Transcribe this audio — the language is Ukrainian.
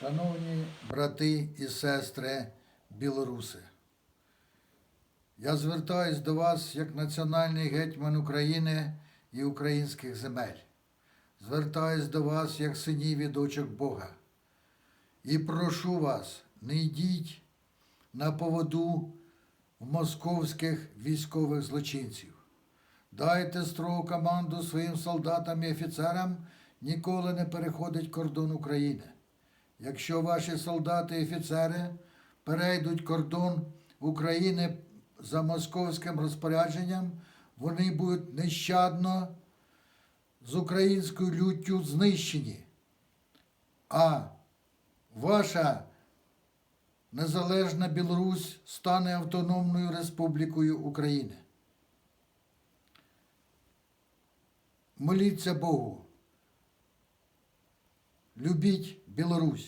Шановні брати і сестри білоруси, я звертаюсь до вас як національний гетьман України і українських земель. Звертаюсь до вас як синів і дочок Бога. І прошу вас, не йдіть на поводу в московських військових злочинців. Дайте строгу команду своїм солдатам і офіцерам ніколи не переходить кордон України. Якщо ваші солдати і офіцери перейдуть кордон України за московським розпорядженням, вони будуть нещадно з українською люттю знищені. А ваша незалежна Білорусь стане автономною республікою України. Моліться Богу. Любіть Білорусь.